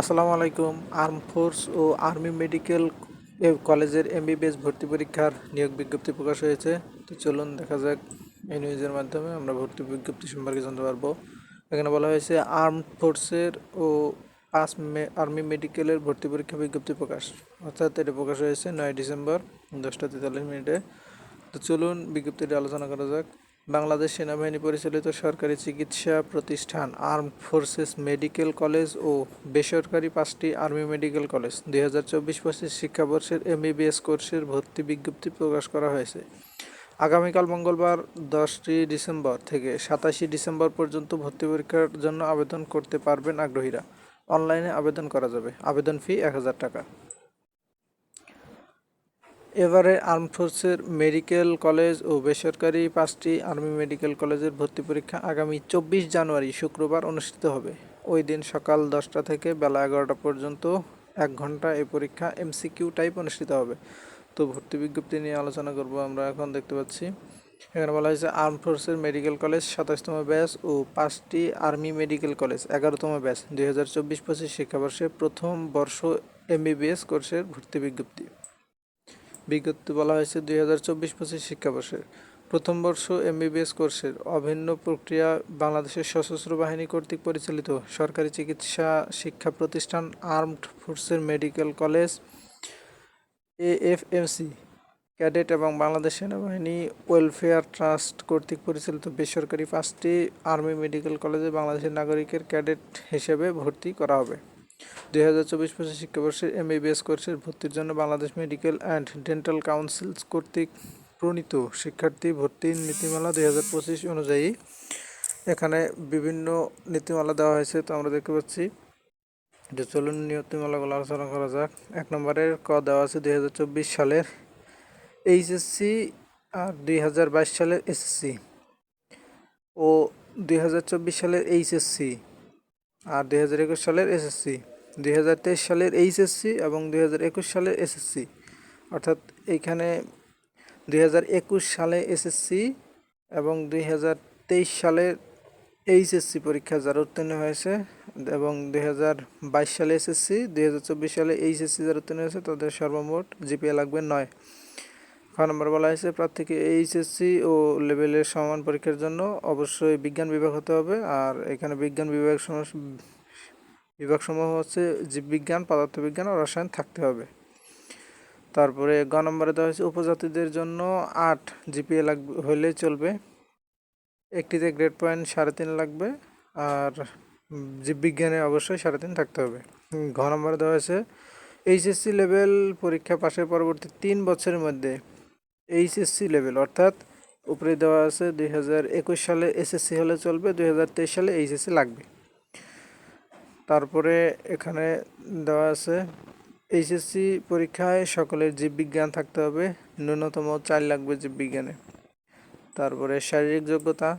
আসসালামু আলাইকুম। Arm force ও আর্মি মেডিকেল কলেজের এমবিবিএস ভর্তি পরীক্ষার নিয়োগ বিজ্ঞপ্তি প্রকাশ হয়েছে। তো চলুন দেখা যাক এই নিউজের মাধ্যমে আমরা ভর্তি বিজ্ঞপ্তি সম্পর্কে জানতে পারব। এখানে বলা হয়েছে, আর্ম ফোর্সের ও মে, আর্মি মেডিকেলের ভর্তি পরীক্ষা বিজ্ঞপ্তি প্রকাশ। অর্থাৎ এটা প্রকাশ হয়েছে নয় ডিসেম্বর, দশটা তেতাল্লিশ মিনিটে। তো চলুন বিজ্ঞপ্তিটি আলোচনা করা যাক। বাংলাদেশ সেনাবাহিনী পরিচালিত সরকারি চিকিৎসা প্রতিষ্ঠান আর্ম ফোর্সেস মেডিকেল কলেজ ও বেসরকারি পাঁচটি আর্মি মেডিকেল কলেজ। দুই হাজার চব্বিশ পঁচিশ শিক্ষাবর্ষের এমবিবিএস কোর্সের ভর্তি বিজ্ঞপ্তি প্রকাশ করা হয়েছে। আগামীকাল মঙ্গলবার দশটি ডিসেম্বর থেকে সাতাশি ডিসেম্বর পর্যন্ত ভর্তি পরীক্ষার জন্য আবেদন করতে পারবেন আগ্রহীরা। অনলাইনে আবেদন করা যাবে। আবেদন ফি এক হাজার টাকা। এবারে আর্ম ফোর্সের মেডিকেল কলেজ ও বেসরকারি পাঁচটি আর্মি মেডিকেল কলেজের ভর্তি পরীক্ষা আগামী চব্বিশ জানুয়ারি শুক্রবার অনুষ্ঠিত হবে। ওই দিন সকাল দশটা থেকে বেলা এগারোটা পর্যন্ত এক ঘণ্টা এই পরীক্ষা এমসিকিউ টাইপ অনুষ্ঠিত হবে। তো ভর্তি বিজ্ঞপ্তি নিয়ে আলোচনা করব আমরা এখন দেখতে পাচ্ছি। এখানে বলা হয়েছে আর্ম ফোর্সের মেডিকেল কলেজ সাতাশতম ব্যাচ ও পাঁচটি আর্মি মেডিকেল কলেজ এগারোতম ব্যাচ। দুই হাজার চব্বিশ পঁচিশ শিক্ষাবর্ষে প্রথম বর্ষ এমবিবিএস কোর্সের ভর্তি বিজ্ঞপ্তি। বিজ্ঞপ্তি বলা হয়েছে দুই হাজার চব্বিশ পঁচিশ শিক্ষাবর্ষের প্রথম বর্ষ এমবিবিএস কোর্সের অভিন্ন প্রক্রিয়া বাংলাদেশের সশস্ত্র বাহিনী কর্তৃক পরিচালিত সরকারি চিকিৎসা শিক্ষা প্রতিষ্ঠান আর্মড ফোর্সের মেডিকেল কলেজ এএফএমসি, ক্যাডেট এবং বাংলাদেশ সেনাবাহিনী ওয়েলফেয়ার ট্রাস্ট কর্তৃক পরিচালিত বেসরকারি পাঁচটি আর্মি মেডিকেল কলেজে বাংলাদেশের নাগরিকের ক্যাডেট হিসেবে ভর্তি করা হবে। দুই হাজার চব্বিশ পঁচিশ শিক্ষাবর্ষের এমবিবিএস কোর্সের ভর্তির জন্য Bangladesh medical and dental council কর্তৃক প্রণীত শিক্ষার্থী ভর্তির নীতিমালা দুই হাজার পঁচিশ অনুযায়ী এখানে বিভিন্ন নীতিমালা দেওয়া হয়েছে। তো আমরা দেখতে পাচ্ছি যে চলুন নীতিমালাগুলো আলোচনা করা যাক। এক নম্বরের ক দেওয়া আছে দুই হাজার চব্বিশ সালের এইচএসসি আর দুই হাজার বাইশ সালের এসএসসি ও দুই হাজার চব্বিশ সালের এইচএসসি। আর দুই একুশ সালের এসএসসি দুই হাজার তেইশ সালের এইচএসসি এবং দুই হাজার একুশ সালের এসএসসি অর্থাৎ এইখানে দুই হাজার একুশ সালে এসএসসি এবং দুই হাজার তেইশ সালের এইচএসসি পরীক্ষা যারা উত্তীর্ণ হয়েছে এবং দুই হাজার বাইশ সালে এসএসসি দুই হাজার চব্বিশ সালে এইচএসসি যারা উত্তীর্ণ হয়েছে, তাদের সর্বমোট জিপিএ লাগবে নয়। খ নম্বর বলা হয়েছে, প্রার্থীকে এইচএসসি ও লেভেলের সমান পরীক্ষার জন্য অবশ্যই বিজ্ঞান বিভাগ হতে হবে। আর এখানে বিজ্ঞান বিভাগ সম- বিভাগসমূহ হচ্ছে জীববিজ্ঞান, পদার্থবিজ্ঞান ও রসায়ন থাকতে হবে। তারপরে গ নম্বরে দেওয়া হয়েছে, উপজাতিদের জন্য আট জিপিএ লাগবে হলে চলবে। একটিতে গ্রেড পয়েন্ট সাড়ে তিন লাগবে, আর জীববিজ্ঞানে অবশ্যই সাড়ে তিন থাকতে হবে। ঘ নম্বরে দেওয়া হয়েছে, এইচএসসি লেভেল পরীক্ষা পাশের পরবর্তী তিন বছরের মধ্যে এইচএসসি লেভেল অর্থাৎ উপরে দেওয়া আছে দুই হাজার একুশ সালে এসএসসি হলে চলবে, দুই হাজার তেইশ সালে এইচএসসি লাগবে। তারপরে এখানে দেওয়া আছে এইচএসসি পরীক্ষায় সকলের জীববিজ্ঞান থাকতে হবে, ন্যূনতম চার লাগবে জীববিজ্ঞানে। তারপরে শারীরিক যোগ্যতা,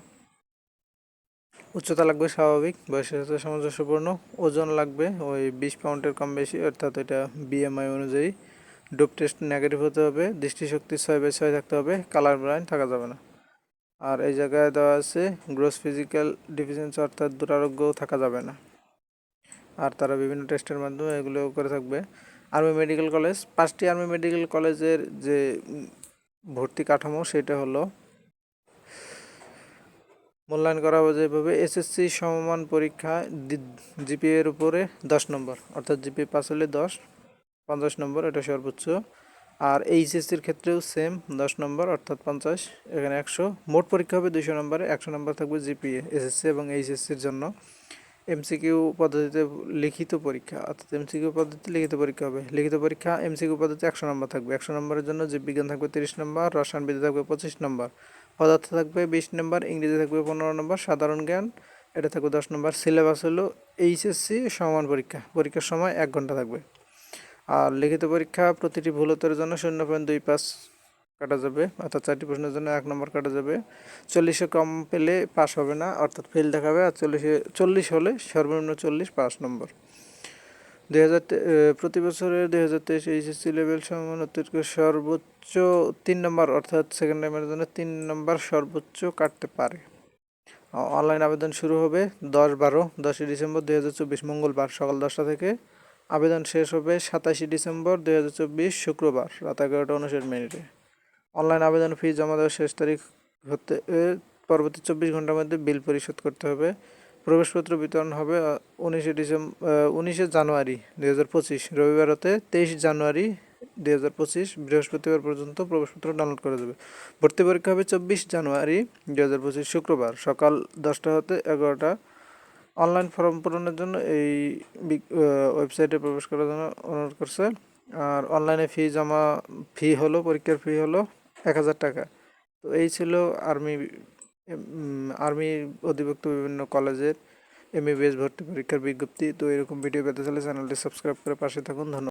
উচ্চতা লাগবে স্বাভাবিক বয়সের সাথে সামঞ্জস্যপূর্ণ, ওজন লাগবে ওই বিশ পাউন্ডের কম বেশি, অর্থাৎ এটা বিএমআই অনুযায়ী। ডোপ টেস্ট নেগেটিভ হতে হবে, দৃষ্টিশক্তি ছয় বাই ছয় থাকতে হবে, কালার ব্রাইন থাকা যাবে না। আর এই জায়গায় দেওয়া আছে, গ্রোস ফিজিক্যাল ডিফিসিয়েন্সি অর্থাৎ দুরারোগ্য থাকা যাবে না। আর তারা বিভিন্ন টেস্টের মাধ্যমে এগুলো করে থাকবে। আর্মি মেডিকেল কলেজ, পাঁচটি আর্মি মেডিকেল কলেজের যে ভর্তি কাঠামো, সেটা হলো মূল্যায়ন করা হবে যেভাবে, এসএসসি সমমান পরীক্ষা জিপিএ এর উপরে দশ নম্বর, অর্থাৎ জিপিএ পাস হলে দশ পঞ্চাশ নম্বর, এটা সর্বোচ্চ। আর এইচএসসির ক্ষেত্রেও সেম দশ নম্বর, অর্থাৎ পঞ্চাশ, এখানে একশো। মোট পরীক্ষা হবে দুইশো নম্বরে, একশো নম্বর থাকবে জিপিএ এসএসসি এবং এইচএসসির জন্য। এমসিকিউ পদ্ধতিতে লিখিত পরীক্ষা, অর্থাৎ এমসিকিউ পদ্ধতিতে লিখিত পরীক্ষা হবে। লিখিত পরীক্ষা এমসিকিউ পদ্ধতিতে একশো নম্বর থাকবে। একশো নম্বরের জন্য জীববিজ্ঞান থাকবে তিরিশ নম্বর, রসায়নবিদ্যা থাকবে পঁচিশ নম্বর। পদার্থ থাকবে বিশ নম্বর, ইংরেজি থাকবে পনেরো নম্বর, সাধারণ জ্ঞান, এটা থাকবে দশ নম্বর। সিলেবাস হলো এইচএসসি সমান পরীক্ষা, পরীক্ষার সময় এক ঘণ্টা থাকবে। আর লিখিত পরীক্ষা প্রতিটি ভুল উত্তরের জন্য শূন্য পয়েন্ট দুই পাঁচ কাটা যাবে, অর্থাৎ চারটি প্রশ্নের জন্য এক নম্বর কাটা যাবে। চল্লিশে কম পেলে পাস হবে না, অর্থাৎ ফেল দেখাবে, আর চল্লিশে, চল্লিশ হলে সর্বনিম্ন চল্লিশ পাস নম্বর। দুই হাজার প্রতি বছরের দুই হাজার তেইশ এইচএসসি লেভেল সমান সর্বোচ্চ তিন নম্বর, অর্থাৎ সেকেন্ড টাইমের জন্য তিন নম্বর সর্বোচ্চ কাটতে পারে। অনলাইন আবেদন শুরু হবে দশ বারো, দশই ডিসেম্বর দুই হাজার চব্বিশ, মঙ্গলবার সকাল দশটা থেকে। আবেদন শেষ হবে সাতাশে ডিসেম্বর দুই হাজার চব্বিশ শুক্রবার, রাত এগারোটা উনষাট মিনিটে। অনলাইন আবেদন ফি জমা দেওয়ার শেষ তারিখ হতে পরবর্তী চব্বিশ ঘণ্টার মধ্যে বিল পরিশোধ করতে হবে। প্রবেশপত্র বিতরণ হবে উনিশে ডিসেম্বর উনিশে জানুয়ারি দুই হাজার পঁচিশ, রবিবার হতে তেইশ জানুয়ারি দুই হাজার পঁচিশ, বৃহস্পতিবার পর্যন্ত প্রবেশপত্র ডাউনলোড করা যাবে। ভর্তি পরীক্ষা হবে চব্বিশ জানুয়ারি দুই হাজার পঁচিশ শুক্রবার, সকাল দশটা হতে এগারোটা অনলাইন ফর্ম পূরণের জন্য এই ওয়েবসাইটে প্রবেশ করার জন্য অনুরোধ করছে। আর অনলাইনে ফি জমা ফি হলো, পরীক্ষার ফি হলো এক হাজার টাকা। তো এই ছিল আর্মি আর্মি অধিভুক্ত বিভিন্ন কলেজের এমবিবিএস ভর্তি পরীক্ষার বিজ্ঞপ্তি। তো এরকম ভিডিও পেতে চাইলে চ্যানেলটি সাবস্ক্রাইব করে পাশে থাকুন। ধন্যবাদ।